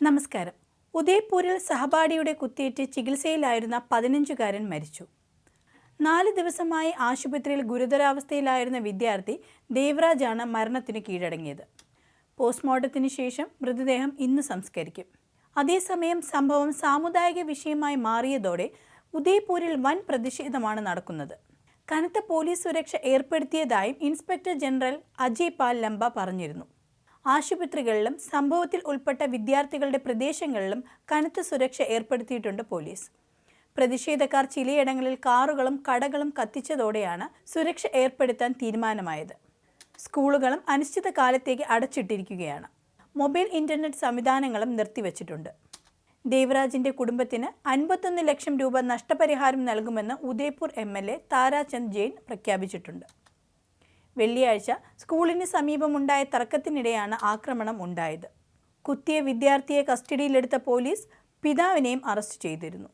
നമസ്കാരം. ഉദയ്പൂരിൽ സഹപാഠിയുടെ കുത്തിയേറ്റ് ചികിത്സയിലായിരുന്ന പതിനഞ്ചുകാരൻ മരിച്ചു. നാല് ദിവസമായി ആശുപത്രിയിൽ ഗുരുതരാവസ്ഥയിലായിരുന്ന വിദ്യാർത്ഥി ദേവരാജാണ് മരണത്തിന് കീഴടങ്ങിയത്. പോസ്റ്റ്മോർട്ടത്തിന് ശേഷം മൃതദേഹം ഇന്ന് സംസ്കരിക്കും. അതേസമയം സംഭവം സാമുദായിക വിഷയമായി മാറിയതോടെ ഉദയ്പൂരിൽ വൻ പ്രതിഷേധമാണ് നടക്കുന്നത്. കനത്ത പോലീസ് സുരക്ഷ ഏർപ്പെടുത്തിയതായും ഇൻസ്പെക്ടർ ജനറൽ അജയ് പാൽ ലംബ പറഞ്ഞിരുന്നു. ആശുപത്രികളിലും സംഭവത്തിൽ ഉൾപ്പെട്ട വിദ്യാർത്ഥികളുടെ പ്രദേശങ്ങളിലും കനത്ത സുരക്ഷ ഏർപ്പെടുത്തിയിട്ടുണ്ട് പോലീസ്. പ്രതിഷേധക്കാർ ചിലയിടങ്ങളിൽ കാറുകളും കടകളും കത്തിച്ചതോടെയാണ് സുരക്ഷ ഏർപ്പെടുത്താൻ തീരുമാനമായത്. സ്കൂളുകളും അനിശ്ചിതകാലത്തേക്ക് അടച്ചിട്ടിരിക്കുകയാണ്. മൊബൈൽ ഇന്റർനെറ്റ് സംവിധാനങ്ങളും നിർത്തിവച്ചിട്ടുണ്ട്. ദേവരാജിന്റെ കുടുംബത്തിന് അൻപത്തൊന്ന് ലക്ഷം രൂപ നഷ്ടപരിഹാരം നൽകുമെന്ന് Udaipur M L A Tarachand Jain പ്രഖ്യാപിച്ചിട്ടുണ്ട്. വെള്ളിയാഴ്ച സ്കൂളിന് സമീപമുണ്ടായ തർക്കത്തിനിടെയാണ് ആക്രമണം ഉണ്ടായത്. കുത്തിയ വിദ്യാർത്ഥിയെ കസ്റ്റഡിയിലെടുത്ത പോലീസ് പിതാവിനെയും അറസ്റ്റ് ചെയ്തിരുന്നു.